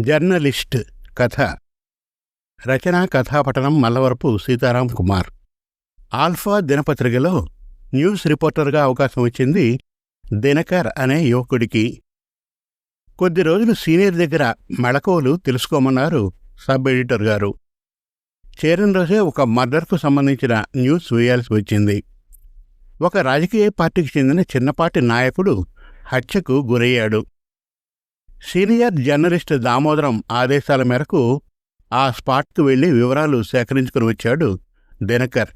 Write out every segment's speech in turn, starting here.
Journalist కథ. రచనా కథాపఠనం మల్లవరపు సీతారాం కుమార్. ఆల్ఫా దినపత్రికలో న్యూస్ రిపోర్టర్గా అవకాశం వచ్చింది దినకర్ అనే యువకుడికి. కొద్ది రోజులు సీనియర్ దగ్గర మెళకువలు తెలుసుకోమన్నారు సబ్ ఎడిటర్ గారు. చేరిన రోజే ఒక మర్డర్కు సంబంధించిన న్యూస్ వేయాల్సి వచ్చింది. ఒక రాజకీయ పార్టీకి చెందిన చిన్నపాటి నాయకుడు హత్యకు గురయ్యాడు. సీనియర్ జర్నలిస్ట్ దామోదరం ఆదేశాల మేరకు ఆ స్పాట్కు వెళ్ళి వివరాలు సేకరించుకుని వచ్చాడు దినకర్.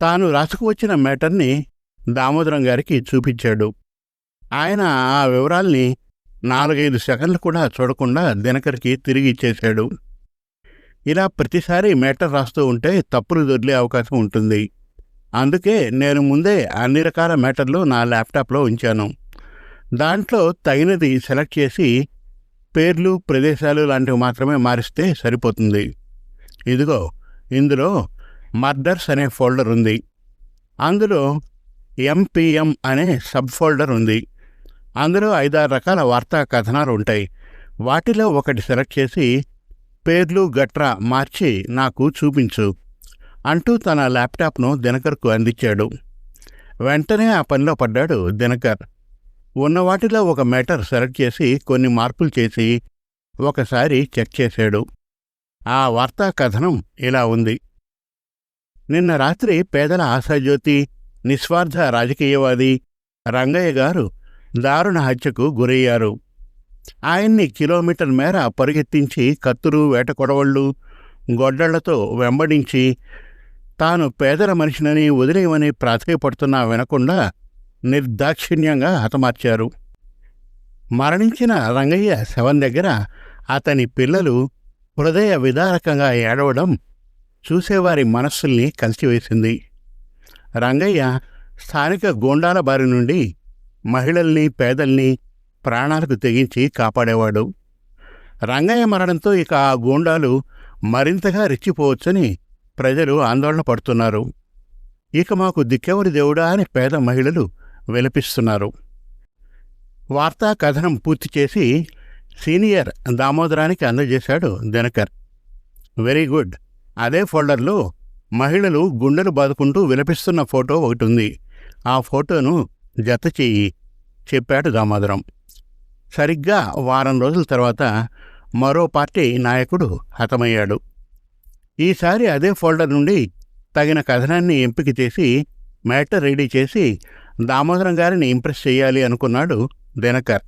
తాను రాసుకువచ్చిన మ్యాటర్ని దామోదరం గారికి చూపించాడు. ఆయన ఆ వివరాల్ని నాలుగైదు సెకండ్లు కూడా చూడకుండా దినకర్కి తిరిగి ఇచ్చేశాడు. ఇలా ప్రతిసారి మ్యాటర్ రాస్తూ ఉంటే తప్పులు దొరికే అవకాశం ఉంటుంది. అందుకే నేను ముందే అన్ని రకాల మ్యాటర్లు నా ల్యాప్టాప్లో ఉంచాను. దాంట్లో తగినది సెలెక్ట్ చేసి పేర్లు ప్రదేశాలు లాంటివి మాత్రమే మారిస్తే సరిపోతుంది. ఇదిగో ఇందులో మర్డర్స్ అనే ఫోల్డర్ ఉంది. అందులో ఎంపీఎం అనే సబ్ ఫోల్డర్ ఉంది. అందులో ఐదారు రకాల వార్తా కథనాలు ఉంటాయి. వాటిలో ఒకటి సెలెక్ట్ చేసి పేర్లు గట్రా మార్చి నాకు చూపించు అంటూ తన ల్యాప్టాప్ను దినకర్కు అందించాడు. వెంటనే ఆ పనిలో పడ్డాడు దినకర్. ఉన్న వాటిలో ఒక మ్యాటర్ సెలెక్ట్ చేసి కొన్ని మార్పులు చేసి ఒకసారి చెక్ చేశాడు. ఆ వార్తా కథనం ఇలా ఉంది. నిన్న రాత్రి పేదల ఆశాజ్యోతి నిస్వార్థ రాజకీయవాది రంగయ్య గారు దారుణ హత్యకు గురయ్యారు. ఆయన్ని కిలోమీటర్ మేర పరుగెత్తించి కత్తులు వేటకొడవళ్ళు గొడ్డళ్ళతో వెంబడించి తాను పేదల మనిషినని వదిలేయమని ప్రాధేయపడుతున్నా వినకుండా నిర్దాక్షిణ్యంగా హతమార్చారు. మరణించిన రంగయ్య శవం దగ్గర అతని పిల్లలు హృదయ విదారకంగా ఏడవడం చూసేవారి మనస్సుల్ని కలిసివేసింది. రంగయ్య స్థానిక గోండాల బారి నుండి మహిళల్ని పేదల్ని ప్రాణాలకు తెగించి కాపాడేవాడు. రంగయ్య మరణంతో ఇక ఆ గోండాలు మరింతగా రెచ్చిపోవచ్చని ప్రజలు ఆందోళన పడుతున్నారు. ఇక మాకు దిక్కెవరి దేవుడా అని పేద మహిళలు విలపిస్తున్నారు. వార్తా కథనం పూర్తి చేసి సీనియర్ దామోదరానికి అందజేశాడు దినకర్. Very good. అదే ఫోల్డర్లో మహిళలు గుండెలు బాదుకుంటూ విలపిస్తున్న ఫోటో ఒకటి ఉంది ఆ ఫోటోను జత చెయ్యి చెప్పాడు దామోదరం. సరిగ్గా వారం రోజుల తర్వాత మరో పార్టీ నాయకుడు హతమయ్యాడు. ఈసారి అదే ఫోల్డర్ నుండి తగిన కథనాన్ని ఎంపిక చేసి మ్యాటర్ రెడీ చేసి దామోదరం గారిని ఇంప్రెస్ చేయాలి అనుకున్నాడు దినకర్.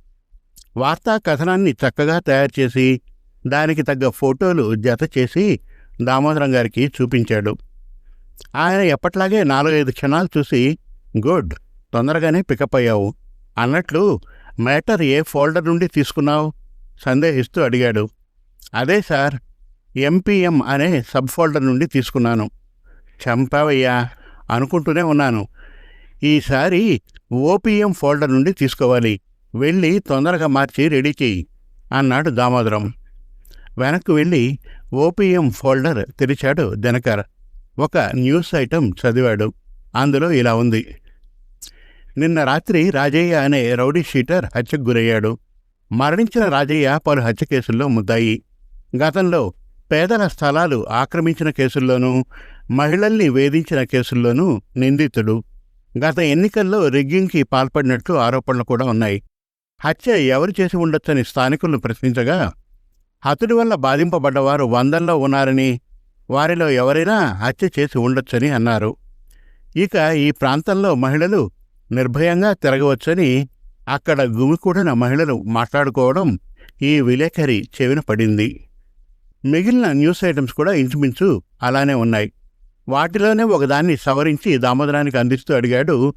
వార్తా కథనాన్ని చక్కగా తయారు చేసి దానికి తగ్గ ఫోటోలు జత చేసి దామోదరం గారికి చూపించాడు. ఆయన ఎప్పట్లాగే నాలుగైదు క్షణాలు చూసి గుడ్ తొందరగానే పికప్ అయ్యావు. అన్నట్లు మ్యాటర్ ఏ ఫోల్డర్ నుండి తీసుకున్నావు? సందేహిస్తూ అడిగాడు. అదే సార్ ఎంపీఎం అనే సబ్ ఫోల్డర్ నుండి తీసుకున్నాను. చంపావయ్యా అనుకుంటూనే ఉన్నాను. ఈసారి ఓపీఎం ఫోల్డర్ నుండి తీసుకోవాలి. వెళ్ళి తొందరగా మార్చి రెడీ చేయి అన్నాడు దామోదరం. వెనక్కు వెళ్ళి ఓపీఎం ఫోల్డర్ తెరిచాడు దినకర్. ఒక న్యూస్ ఐటెం చదివాడు. అందులో ఇలా ఉంది. నిన్న రాత్రి రాజయ్య అనే రౌడీ షీటర్ హత్యకు గురయ్యాడు. మరణించిన రాజయ్య పలు హత్య కేసుల్లో ముద్దాయి. గతంలో పేదల స్థలాలు ఆక్రమించిన కేసుల్లోనూ మహిళల్ని వేధించిన కేసుల్లోనూ నిందితుడు. గత ఎన్నికల్లో రిగ్గింగ్కి పాల్పడినట్లు ఆరోపణలు కూడా ఉన్నాయి. హత్య ఎవరు చేసి ఉండొచ్చని స్థానికులను ప్రశ్నించగా హతుడి వల్ల బాధింపబడ్డవారు వందల్లో ఉన్నారని వారిలో ఎవరైనా హత్య చేసి ఉండొచ్చని అన్నారు. ఇక ఈ ప్రాంతంలో మహిళలు నిర్భయంగా తిరగవచ్చని అక్కడ గుమికూడిన మహిళలు మాట్లాడుకోవడం ఈ విలేకరి చెవిన పడింది. మిగిలిన న్యూస్ ఐటమ్స్ కూడా ఇంచుమించు అలానే ఉన్నాయి. వాటిలోనే ఒకదాన్ని సవరించి దామోదరానికి అందిస్తూ అడిగాడు.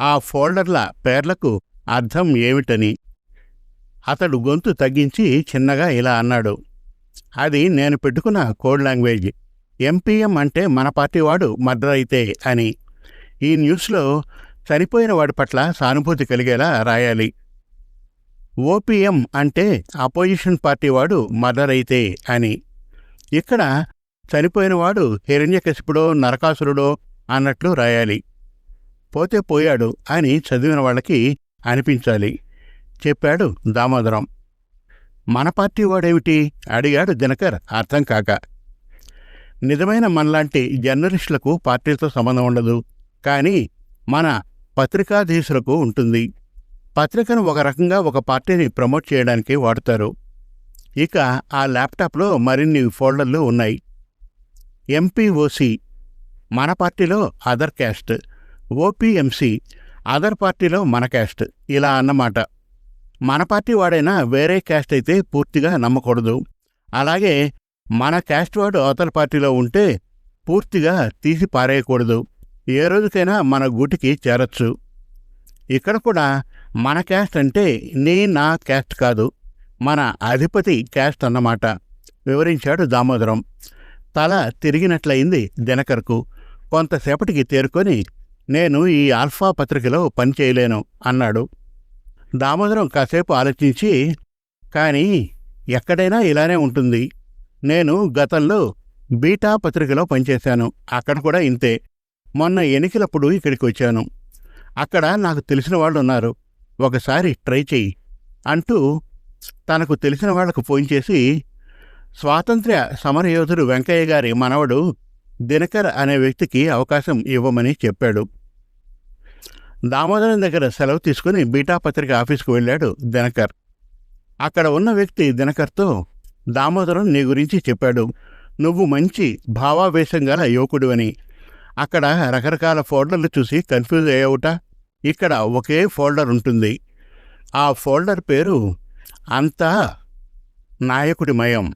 ఆ ఫోల్డర్ల పేర్లకు అర్థం ఏమిటని. అతడు గొంతు తగ్గించి చిన్నగా ఇలా అన్నాడు. అది నేను పెట్టుకున్న కోడ్ లాంగ్వేజ్. ఎంపీఎం అంటే మన పార్టీ వాడు మర్డర్ అయితే అని. ఈ న్యూస్లో చనిపోయిన వాడి పట్ల సానుభూతి కలిగేలా రాయాలి. ఓపీఎం అంటే అపోజిషన్ పార్టీ వాడు మర్డర్ అయితే అని. ఇక్కడ చనిపోయినవాడు హిరణ్యకశిపుడో నరకాసురుడో అన్నట్లు రాయాలి. పోతే పోయాడు అని చదివిన వాళ్ళకి అనిపించాలి. చెప్పాడు దామోదరం. మన పార్టీ వాడేమిటి? అడిగాడు దినకర్ అర్థం కాక. నిజమైన మనలాంటి జర్నలిస్టులకు పార్టీలతో సంబంధం ఉండదు. కానీ మన పత్రికాధీశులకు ఉంటుంది. పత్రికను ఒక రకంగా ఒక పార్టీని ప్రమోట్ చేయడానికి వాడతారు. ఇక ఆ ల్యాప్టాప్లో మరిన్ని ఫోల్డర్లు ఉన్నాయి. ఎంపీఓసి మన పార్టీలో అదర్ క్యాస్ట్ ఓపీఎంసి అదర్ పార్టీలో మన క్యాస్ట్ ఇలా అన్నమాట. మన పార్టీ వాడైనా వేరే క్యాస్ట్ అయితే పూర్తిగా నమ్మకూడదు. అలాగే మన క్యాస్ట్ వాడు అవతల పార్టీలో ఉంటే పూర్తిగా తీసి పారేయకూడదు. ఏ రోజుకైనా మన గూటికి చేరచ్చు. ఇక్కడ కూడా మన క్యాస్ట్ అంటే నీ నా క్యాస్ట్ కాదు మన అధిపతి క్యాస్ట్ అన్నమాట. వివరించాడు దామోదరం. తల తిరిగినట్లయింది దినకర్కు. కొంతసేపటికి తేరుకొని నేను ఈ ఆల్ఫా పత్రికలో పనిచేయలేను అన్నాడు. దామోదరం కాసేపు ఆలోచించి కానీ ఎక్కడైనా ఇలానే ఉంటుంది. నేను గతంలో బీటా పత్రికలో పనిచేశాను అక్కడ కూడా ఇంతే. మొన్న ఎన్నికలప్పుడు ఇక్కడికి వచ్చాను. అక్కడ నాకు తెలిసిన వాళ్ళు ఉన్నారు ఒకసారి ట్రై చెయ్యి అంటూ తనకు తెలిసిన వాళ్ళకు ఫోన్ చేసి స్వాతంత్ర్య సమరయోధుడు వెంకయ్య గారి మనవడు దినకర్ అనే వ్యక్తికి అవకాశం ఇవ్వమని చెప్పాడు. దామోదరం దగ్గర సెలవు తీసుకుని బీటా పత్రిక ఆఫీస్కు వెళ్ళాడు దినకర్. అక్కడ ఉన్న వ్యక్తి దినకర్తో దామోదరం నీ గురించి చెప్పాడు. నువ్వు మంచి భావావేశం గల యువకుడివని. అక్కడ రకరకాల ఫోల్డర్లు చూసి కన్ఫ్యూజ్ అయ్యావుట. ఇక్కడ ఒకే ఫోల్డర్ ఉంటుంది. ఆ ఫోల్డర్ పేరు అంతా నాయకుడి మయం.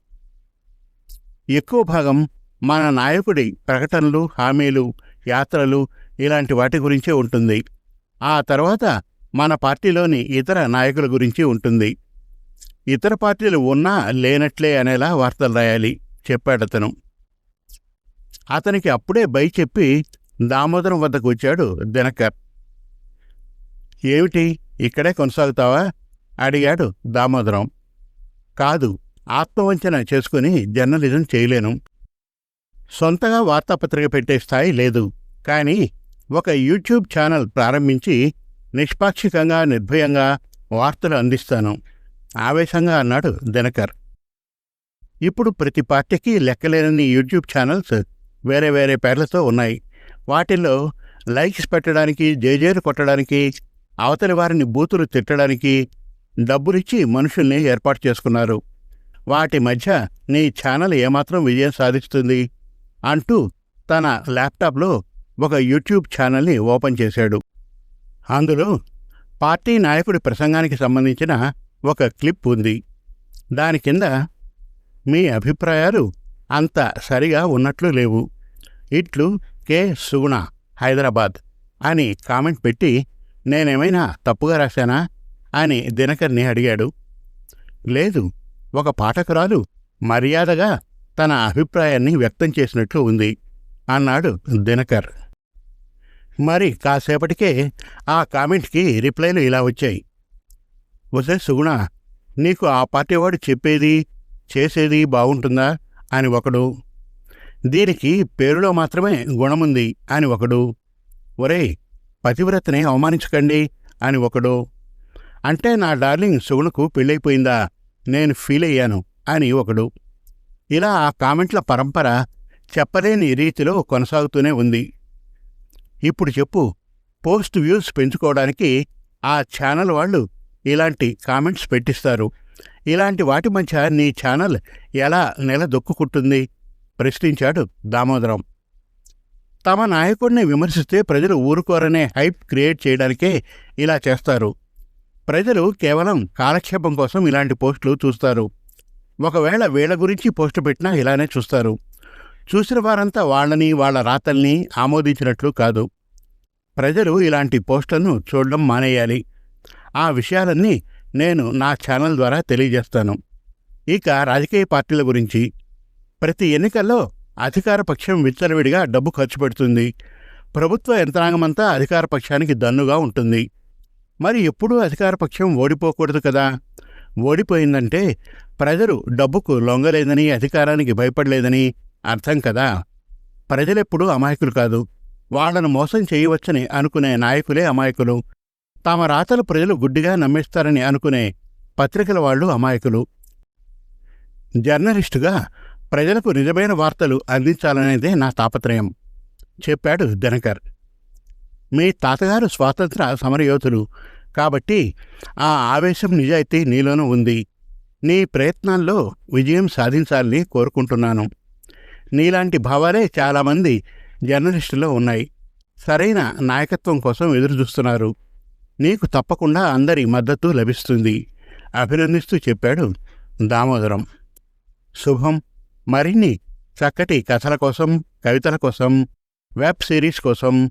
ఎక్కువ భాగం మన నాయకుడి ప్రకటనలు హామీలు యాత్రలు ఇలాంటి వాటి గురించే ఉంటుంది. ఆ తర్వాత మన పార్టీలోని ఇతర నాయకుల గురించి ఉంటుంది. ఇతర పార్టీలు ఉన్నా లేనట్లే అనేలా వార్తలు రాయాలి చెప్పాడతను అతనికి అప్పుడే బై చెప్పి దామోదరం వద్దకు వచ్చాడు దినకర్. ఏమిటి ఇక్కడే కొనసాగుతావా? అడిగాడు దామోదరం. కాదు ఆత్మవంచన చేసుకుని జర్నలిజం చేయలేను. సొంతగా వార్తాపత్రిక పెట్టే స్థాయి లేదు. కానీ ఒక యూట్యూబ్ ఛానల్ ప్రారంభించి నిష్పాక్షికంగా నిర్భయంగా వార్తలు అందిస్తాను. ఆవేశంగా అన్నాడు దినకర్. ఇప్పుడు ప్రతి పార్టీకి లెక్కలేనన్ని యూట్యూబ్ ఛానల్స్ వేరే వేరే పేర్లతో ఉన్నాయి. వాటిల్లో లైక్స్ పెట్టడానికి జేజేలు కొట్టడానికి అవతలి వారిని బూతులు తిట్టడానికి డబ్బులిచ్చి మనుషుల్ని ఏర్పాటు చేసుకున్నారు. వాటి మధ్య నీ ఛానల్ ఏమాత్రం విజయం సాధిస్తుంది అంటూ తన ల్యాప్టాప్లో ఒక యూట్యూబ్ ఛానల్ని ఓపెన్ చేశాడు. అందులో పార్టీ నాయకుడి ప్రసంగానికి సంబంధించిన ఒక క్లిప్ ఉంది. దాని కింద మీ అభిప్రాయాలు అంత సరిగా ఉన్నట్లు లేవు. ఇట్లు కె. సుగుణ హైదరాబాద్ అని కామెంట్ పెట్టి నేనేమైనా తప్పుగా రాశానా అని దినకర్ని అడిగాడు. లేదు ఒక పాఠకురాలు మర్యాదగా తన అభిప్రాయాన్ని వ్యక్తం చేసినట్లు ఉంది అన్నాడు దినకర్. మరి కాసేపటికే ఆ కామెంట్కి రిప్లైలు ఇలా వచ్చాయి. వసే సుగుణ నీకు ఆ పార్టీ వాడు చెప్పేది చేసేది బాగుంటుందా? అని ఒకడు. దీనికి పేరులో మాత్రమే గుణముంది అని ఒకడు. ఒరేయ్ పతివ్రతని అవమానించకండి అని ఒకడు. అంటే నా డార్లింగ్ సుగుణకు పెళ్ళైపోయిందా? నేను ఫీల్ అయ్యాను అని ఒకడు ఇలా ఆ కామెంట్ల పరంపర చెప్పలేని రీతిలో కొనసాగుతూనే ఉంది. ఇప్పుడు చెప్పు పోస్ట్ వ్యూస్ పెంచుకోవడానికి ఆ ఛానల్ వాళ్ళు ఇలాంటి కామెంట్స్ పెట్టిస్తారు. ఇలాంటి వాటి మధ్య నీ ఛానల్ ఎలా నిలదొక్కుంటుంది ప్రశ్నించాడు దామోదరం. తమ నాయకుడిని విమర్శిస్తే ప్రజలు ఊరుకోరనే హైప్ క్రియేట్ చేయడానికే ఇలా చేస్తారు. ప్రజలు కేవలం కాలక్షేపం కోసం ఇలాంటి పోస్టులు చూస్తారు. ఒకవేళ వీళ్ళ గురించి పోస్టు పెట్టినా ఇలానే చూస్తారు. చూసిన వారంతా వాళ్ళని వాళ్ళ రాతల్ని ఆమోదించినట్లు కాదు. ప్రజలు ఇలాంటి పోస్టులను చూడడం మానేయాలి. ఆ విషయాలన్నీ నేను నా ఛానల్ ద్వారా తెలియజేస్తాను. ఇక రాజకీయ పార్టీల గురించి. ప్రతి ఎన్నికల్లో అధికార పక్షం విచ్చలవిడిగా డబ్బు ఖర్చు పెడుతుంది. ప్రభుత్వ యంత్రాంగమంతా అధికార పక్షానికి దన్నుగా ఉంటుంది. మరి ఎప్పుడూ అధికారపక్షం ఓడిపోకూడదు కదా. ఓడిపోయిందంటే ప్రజలు డబ్బుకు లొంగలేదని అధికారానికి భయపడలేదని అర్థం కదా. ప్రజలెప్పుడూ అమాయకులు కాదు. వాళ్ళను మోసం చేయవచ్చని అనుకునే నాయకులే అమాయకులు. తమ రాతలు ప్రజలు గుడ్డిగా నమ్మేస్తారని అనుకునే పత్రికల వాళ్ళు అమాయకులు. జర్నలిస్టుగా ప్రజలకు నిజమైన వార్తలు అందించాలనేదే నా తాపత్రయం. చెప్పాడు దినకర్. మీ తాతగారు స్వాతంత్ర సమరయోధులు. కాబట్టి ఆ ఆవేశం నిజాయితీ నీలోనూ ఉంది. నీ ప్రయత్నాల్లో విజయం సాధించాలని కోరుకుంటున్నాను. నీలాంటి భావాలే చాలామంది జర్నలిస్టులో ఉన్నాయి. సరైన నాయకత్వం కోసం ఎదురుచూస్తున్నారు. నీకు తప్పకుండా అందరి మద్దతు లభిస్తుంది. అభినందిస్తూ చెప్పాడు దామోదరం. శుభం. మరిన్ని చక్కటి కథల కోసం కవితల కోసం వెబ్ సిరీస్ కోసం